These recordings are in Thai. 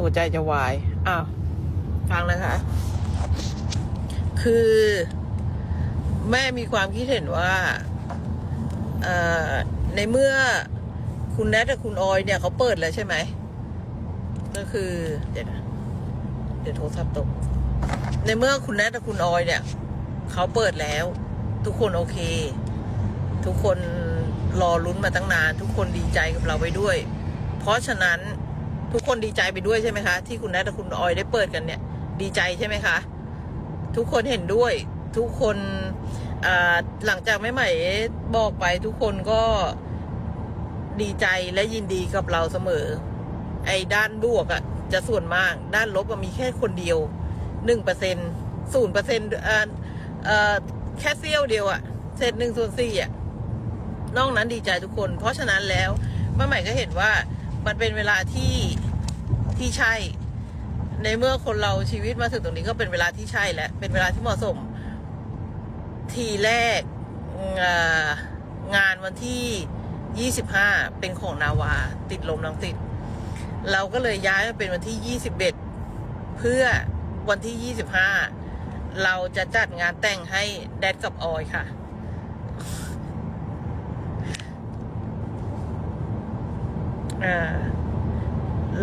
หัวใจจะวายอ้าวฟังนะคะ คือ แม่มีความคิดเห็นว่าในเมื่อคุณแนทกับคุณออยเนี่ยเขาเปิดแล้วใช่ไหม ก็คือ เดี๋ยวนะเดี๋ยวโทรศัพท์ตก ในเมื่อคุณแนทกับคุณออยเนี่ยเขาเปิดแล้ว ทุกคนโอเค ทุกคนรอลุ้นมาตั้งนาน ทุกคนดีใจกับเราไปด้วย เพราะฉะนั้น ทุกคนดีใจไปด้วยใช่ไหมคะ ที่คุณแนทกับคุณออยได้เปิดกันเนี่ย ดีใจใช่ไหมคะ ทุกคนเห็นด้วย ทุกคนหลังจากแม่ใหม่บอกไปทุกคนก็ดีใจและยินดีกับเราเสมอ ไอ้ด้านบวกอะจะส่วนมาก ด้านลบอะมีแค่คนเดียวหนึ่งเปอร์เซ็นศูนย์เปอร์เซ็นต์เออแค่เสี้ยวเดียวอะเศษหนึ่งส่วนสี่อะนอกนั้นดีใจทุกคน เพราะฉะนั้นแล้วแม่ใหม่ก็เห็นว่ามันเป็นเวลาที่ ที่ใช่ ในเมื่อคนเราชีวิตมาถึงตรงนี้ก็เป็นเวลาที่ใช่แล้วเป็นเวลาที่เหมาะสม ทีแรกงานวันที่ 25 เป็นของนาวา ติดลมลังติด เราก็เลยย้ายมาเป็นวันที่ 21 เพื่อวันที่ 25 เราจะจัดงานแต่งให้แดดกับออยค่ะอ่า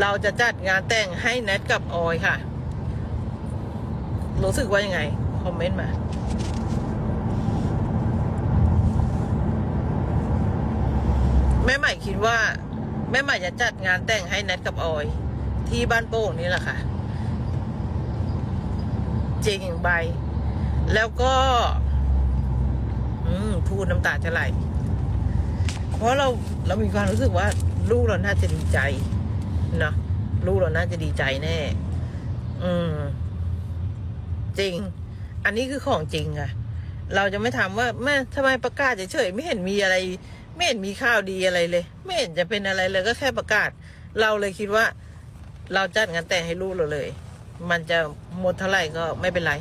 เราจะจัดงานแต่งให้แนทกับออยค่ะ รู้สึกว่ายังไง คอมเมนต์มาแม่ใหม่คิดว่า แม่ใหม่จะจัดงานแต่งให้แนทกับออย ที่บ้านโป่งนี่แหละค่ะ จริงใบ แล้วก็ อืมพูดน้ำตาจะไหลเพราะเราเรามีความรู้สึกว่า ลูกเราน่าจะดีใจ นาะลูกเราน่าจะดีใจแน่ อืม จริง อันนี้คือของจริงอะเราจะไม่ถามว่าแม่ทำไมประกาศเฉยๆไม่เห็นมีอะไร ไม่เห็นมีข่าวดีอะไรเลย ไม่เห็นจะเป็นอะไรเลยก็แค่ประกาศ เราเลยคิดว่า เราจัดงานแต่งให้ลูกเราเลย มันจะหมดเท่าไหร่ก็ไม่เป็นไร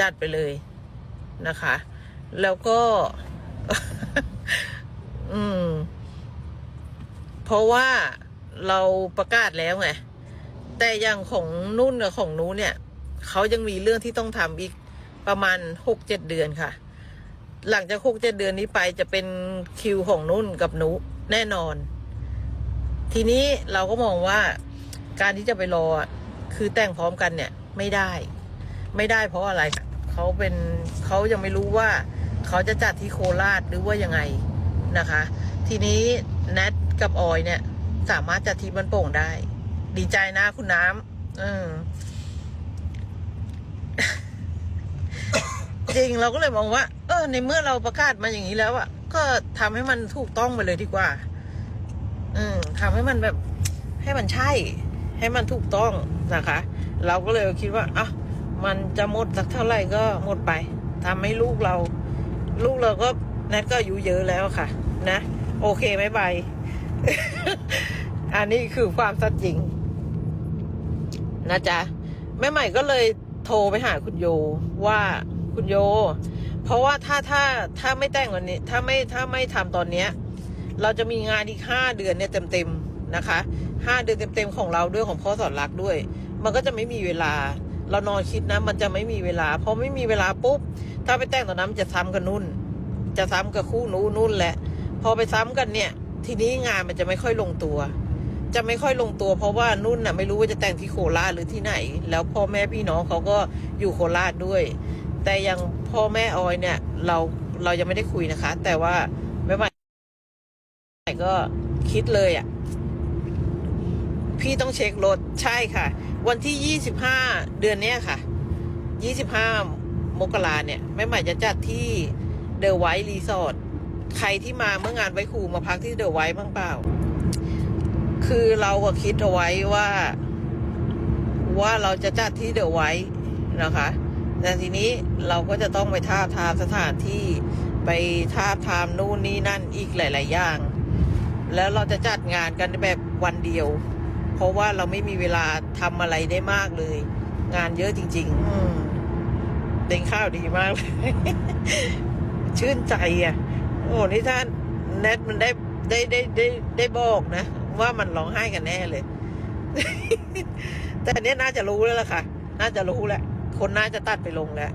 จัดไปเลยนะคะ แล้วก็ อืม เพราะว่า เราประกาศแล้วไงแต่อย่างของนุ่นกับของนู้นเนี่ยเขายังมีเรื่องที่ต้องทำอีกประมาณหกเจ็ดเดือนค่ะ หลังจากหกเจ็ดเดือนนี้ไปจะเป็นคิวของนุ่นกับนุแน่นอน ทีนี้เราก็มองว่าการที่จะไปรอคือแต่งพร้อมกันเนี่ยไม่ได้ ไม่ได้เพราะอะไรเขาเป็นเขายังไม่รู้ว่าเขาจะจัดที่โคราชหรือว่ายังไงนะคะ ทีนี้แนทกับออยเนี่ย สามารถจัดที่บ้านโป่งได้ ดีใจนะคุณน้ำอืมจริงเราก็เลยมองว่า เออ ในเมื่อเราประกาศมาอย่างนี้แล้วอะก็ทำให้มันถูกต้องไปเลยดีกว่า อืมทำให้มันแบบ ให้มันใช่ ให้มันถูกต้องนะคะ เราก็เลยคิดว่าอะมันจะหมดสักเท่าไหร่ก็หมดไปทำให้ลูกเรา ลูกเราก็แนทก็อายุเยอะแล้วค่ะ นะ โอเคไหมใบ อันนี้คือความสัตย์จริง นะจ๊ะ แม่ใหม่ก็เลยโทรไปหาคุณโยว่าคุณโย เพราะว่าถ้าถ้าถ้าไม่แต่งวันนี้ ถ้าไม่ถ้าไม่ทำตอนเนี้ย เราจะมีงานอีกห้าเดือนเนี่ยเต็มๆนะคะห้าเดือนเต็มๆของเราด้วยของพ่อสอนรักด้วย มันก็จะไม่มีเวลา เรานอนคิดนะ มันจะไม่มีเวลาพอไม่มีเวลาปุ๊บ ถ้าไปแต่งตอนนั้นจะซ้ำกับนุ่น จะซ้ำกับคู่นู้นนุ่นแหละ พอไปซ้ำกันเนี่ย ทีนี้งานมันจะไม่ค่อยลงตัว จะไม่ค่อยลงตัว เพราะว่านุ่นน่ะไม่รู้ว่าจะแต่งที่โคราชหรือที่ไหน แล้วพ่อแม่พี่น้องเขาก็อยู่โคราชด้วย แต่ยังพ่อแม่ออยเนี่ย เราเรายังไม่ได้คุยนะคะ แต่ว่าไม่ใหม่ก็คิดเลยอะ พี่ต้องเช็ครถใช่ค่ะ วันที่ยี่สิบห้าเดือนเนี้ยค่ะยี่สิบห้ามกราเนี่ยแม่ใหม่จะจัดที่เดอะไวท์รีสอร์ท ใครที่มาเมื่องานไว้ครูมาพักที่เดอะไวท์บ้างเปล่า คือเราก็คิดเอาไว้ว่า ว่าเราจะจัดที่เดอะไวท์นะคะแต่ทีนี้เราก็จะต้องไปท้าทามสถานที่ไปท้าทามนู่นนี่นั่นอีกหลาย ๆ อย่าง แล้วเราจะจัดงานกันแบบวันเดียว เพราะว่าเราไม่มีเวลาทำอะไรได้มากเลย งานเยอะจริง ๆเป็นข้าวดีมากเลย ชื่นใจอะ โอ้นี่ท่านแนทมันได้ได้ได้ได้ได้บอกนะ ว่ามันร้องไห้กันแน่เลย แต่อันเนี้ยน่าจะรู้แล้วล่ะค่ะ น่าจะรู้แหละคนน่าจะตัดไปลงแล้ว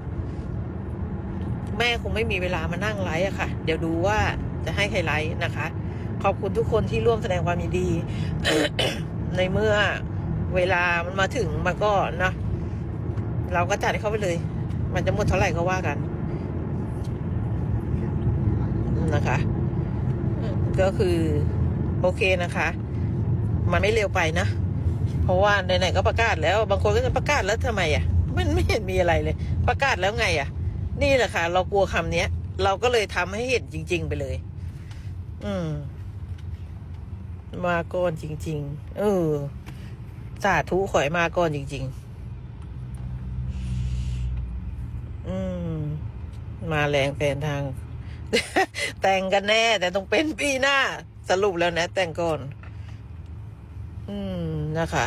แม่คงไม่มีเวลามานั่งไลฟ์อะค่ะ เดี๋ยวดูว่าจะให้ใครไลฟ์นะคะ ขอบคุณทุกคนที่ร่วมแสดงความยินดี ในเมื่อเวลามันมาถึงมันก็นะเราก็จัดให้เขาไปเลย มันจะหมดเท่าไหร่ก็ว่ากัน นะคะ ก็คือโอเคนะคะ มันไม่เร็วไปนะ เพราะว่าไหนๆก็ประกาศแล้ว บางคนก็จะประกาศแล้วทำไมอะ มันไม่เห็นมีอะไรเลย ประกาศแล้วไงอะ นี่แหละค่ะ เรากลัวคำเนี้ย เราก็เลยทำให้เห็นจริง ๆ ไปเลย อืม มาก่อนจริง ๆ เออ สาธุขอให้มาก่อนจริงๆอืมมาแรงแฟนทาง แต่งกันแน่ แต่ต้องเป็นปีหน้า สรุปแล้วนะ แต่งก่อน อืมนะคะ